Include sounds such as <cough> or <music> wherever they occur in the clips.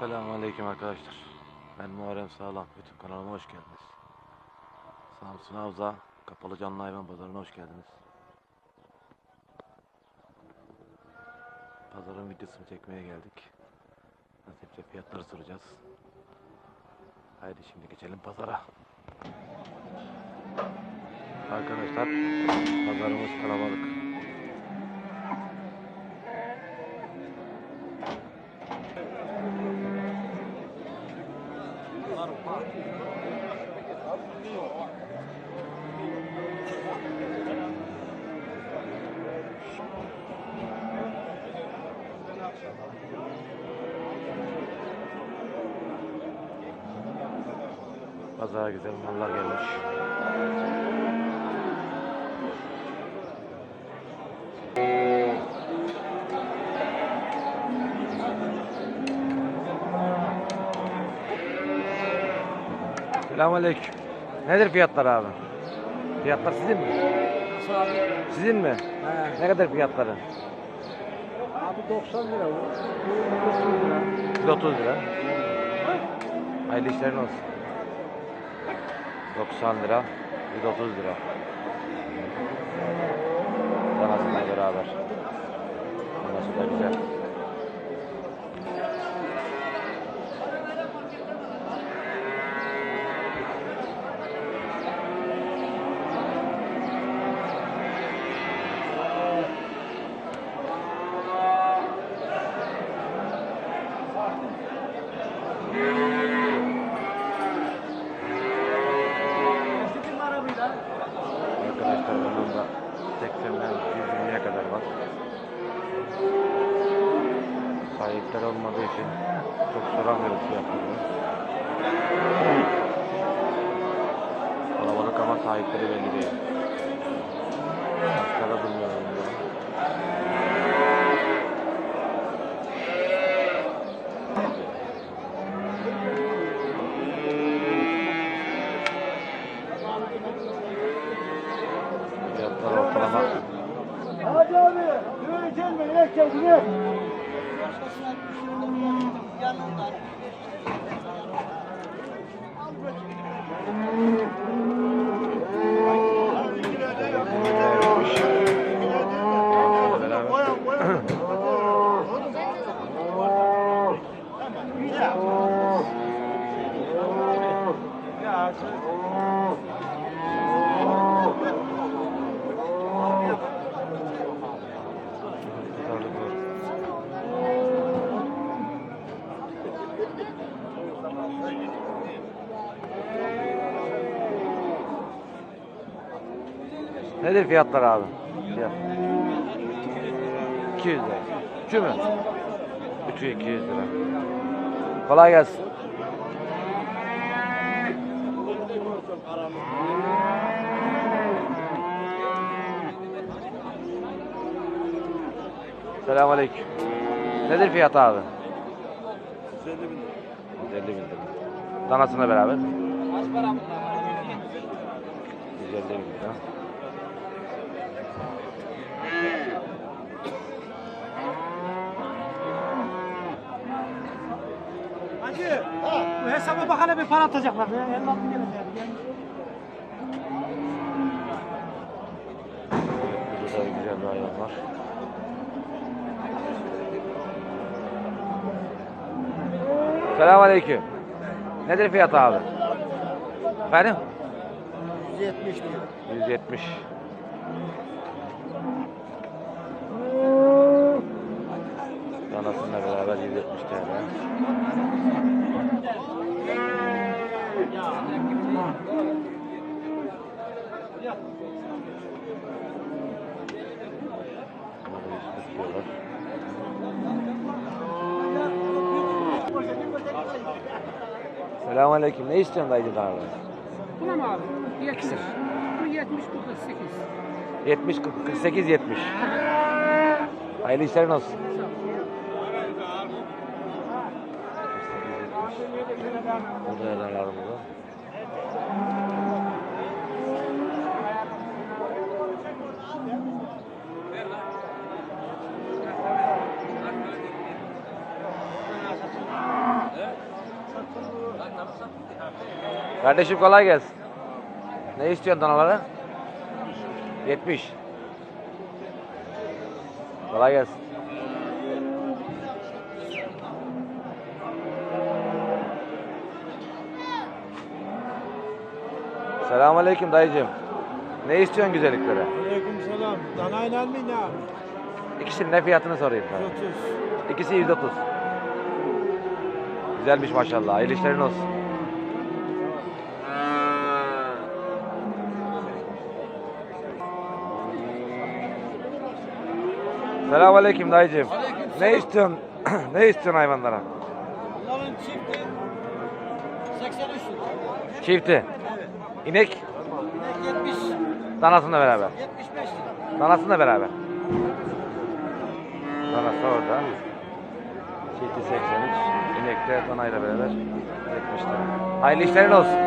Selamünaleyküm arkadaşlar. Ben Muharrem Sağlam. YouTube kanalıma hoş geldiniz. Samsun Havza Kapalı Canlı Hayvan Pazarı'na hoş geldiniz. Pazarın videosunu çekmeye geldik. Nasipse fiyatları soracağız. Haydi şimdi geçelim pazara. Arkadaşlar pazarımız kalabalık. Pazara güzel mallar gelmiş. Selamünaleyküm. Nedir fiyatlar abi? Fiyatlar sizin mi? Nasıl abi? Sizin mi? He. Ne kadar fiyatları? Abi 90 lira bu. Bu 90 lira. 130 lira. Hayırlı işlerin olsun. 90 lira, 130 lira. Danasıyla beraber. Danası da güzel. Arkadaşlar bunun da 80'den 120'ye kadar var. Sahipler olmadığı için çok soramıyoruz fiyatlarını. Kalabalık ama sahipleri belli değil. Başkada bilmiyorum. Fiyatlar Hadi abi. Yürü gelme. Yürü gel. Nedir fiyatlar abi? Fiyat. 200 lira. Üçü mü? Üçü 200 lira. Kolay gelsin. Selamünaleyküm. Nedir fiyat abi? 150 bin lira. Danasına beraber. 150 bin lira. Hacı. Bu hesaba bak hele bir para atacaklar. Ya. Elini altı gelin ya. Burada da güzel bir hayvan var. Selamünaleyküm. Nedir fiyat abi? Efendim? 170 diyor. 170. Danasıyla beraber 170 TL. Burada 140 diyorlar. Selamünaleyküm. Ne istiyorsun dayıcı abi? Buna mı abi? 70. Bu 70, bu 48. 70 48 70. Hayırlı işlerin olsun. Burada neler var burada? Kardeşim kolay gelsin. Ne istiyorsun danalara? 70. Kolay gelsin. Selamünaleyküm dayıcığım. Ne istiyorsun güzelliklere? Aleyküm selam. Danayla mı ne abi? İkisinin ne fiyatını sorayım sana. 30. İkisi 130. Güzelmiş maşallah. Hayırlı işlerin olsun. Selamünaleyküm dayıcığım. Ne istiyorsun? <clears throat> ne istiyorsun hayvanlara? Bunların çifti 83 lira. Çifti. İnek İnek 70, danasıyla beraber. 75 lira. Danasıyla beraber. Danası orada. Çifti 83. İnek de danayla beraber 70 lira. Hayırlı işlerin olsun.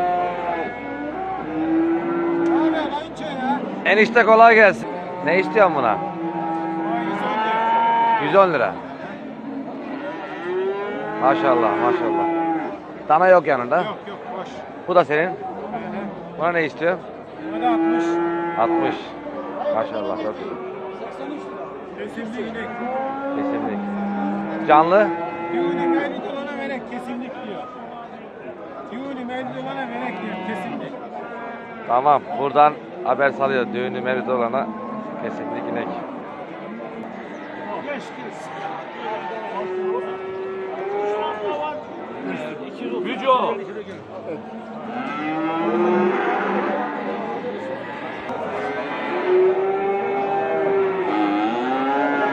Abi ya. Enişte kolay gelsin. Ne istiyorsun buna? 110 lira. Maşallah maşallah. Dana yok yanında. Yok yok boş. Bu da senin. Buna ne istiyor? Buna da 60. 60. Maşallah çok güzel. 83 lira. Kesimli inek. Kesinlik. Canlı. Düğünü mevlid olana verek kesimlik diyor. Düğünü mevlid olana verek diyor kesimlik. Tamam. Buradan haber salıyor. Düğünü mevlid olana kesinlik inek.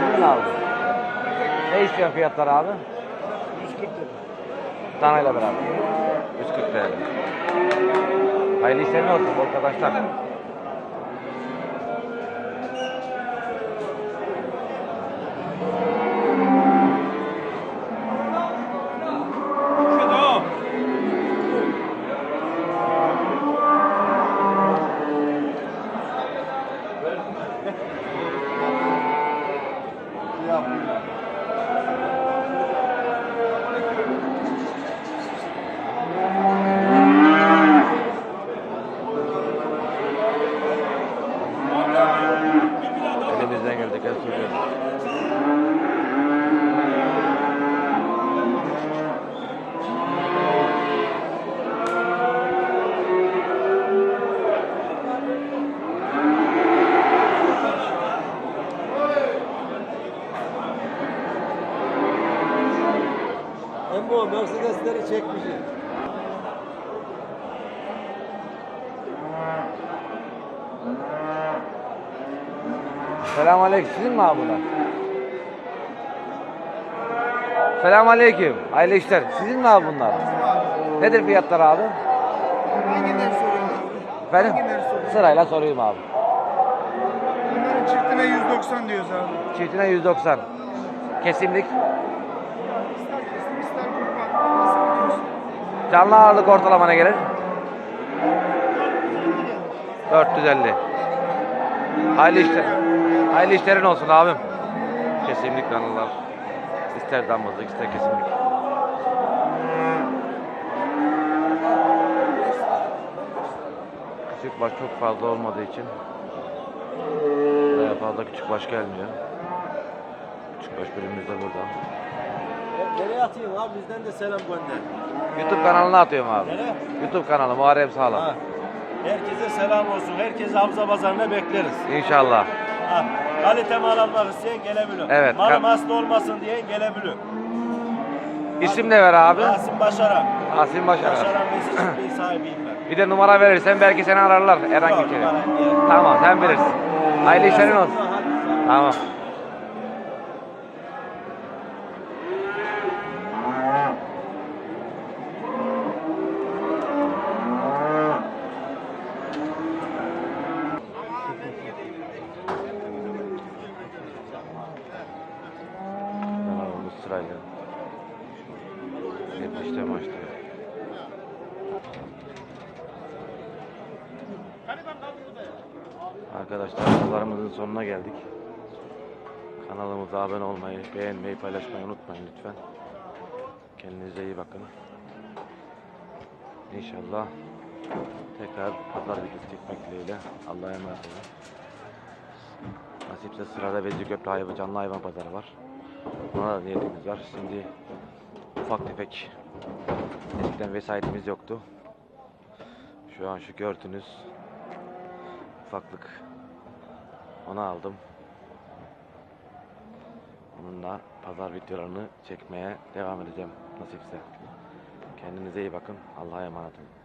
Kimin abi? Ne istiyorsun fiyatları abi? 140 lira. Danayla beraber. 140 TL. Hayırlı işlerin olsun arkadaşlar. Bu Mercedesleri çekmiş. Selamünaleyküm. Sizin mi abi bunlar? Selamünaleyküm. Hayırlı işler. Sizin mi abi bunlar? Nedir fiyatlar abi? Hangileri soruyorsun? Efendim? Hangileri soruyorsun? Sırayla sorayım abi. Bunların çiftine 190 diyoruz abi. Çiftine 190. Kesimlik. Canlı ağırlık ortalama ne gelir? 450. Hayırlı işler. Hayırlı işlerin olsun abim. Kesimlik canlılar. İster damızlık ister kesimlik. Küçük baş çok fazla olmadığı için buraya fazla küçük baş gelmiyor. Küçük baş bölümümüz de burada. Nereye atayım abi bizden de selam gönder. YouTube kanalına atıyorum abi. Nereye? YouTube kanalı Muharrem Sağlam. Ha. Herkese selam olsun. Herkese Hamza Pazarı'na bekleriz. İnşallah. Ha. Kalite mal almak isteyen gelebilir. Evet, Malım hasta olmasın diyen gelebilir. İsim ne ver abi? Rasim Başaran. Asim Başaran. Başaran Mesih sahibiyim ben. Bir de numara verirsen belki seni ararlar herhangi bir kere. Tamam sen bilirsin. Hayırlı işlerin olsun. Tamam. Arkadaşlar pazarımızın sonuna geldik. Kanalımıza abone olmayı, beğenmeyi, paylaşmayı unutmayın lütfen. Kendinize iyi bakın. İnşallah Tekrar pazar videosu çekmek dileğiyle. Allah'a emanet olun. Nasipse sırada Vezirköprü hayvan, canlı hayvan pazarı var. Buna da niyetimiz var. Şimdi ufak tefek eskiden vesayetimiz yoktu. Şu an şu gördüğünüz ufaklık onu aldım. Onunla pazar videolarını çekmeye devam edeceğim nasipse. Kendinize iyi bakın. Allah'a emanet olun.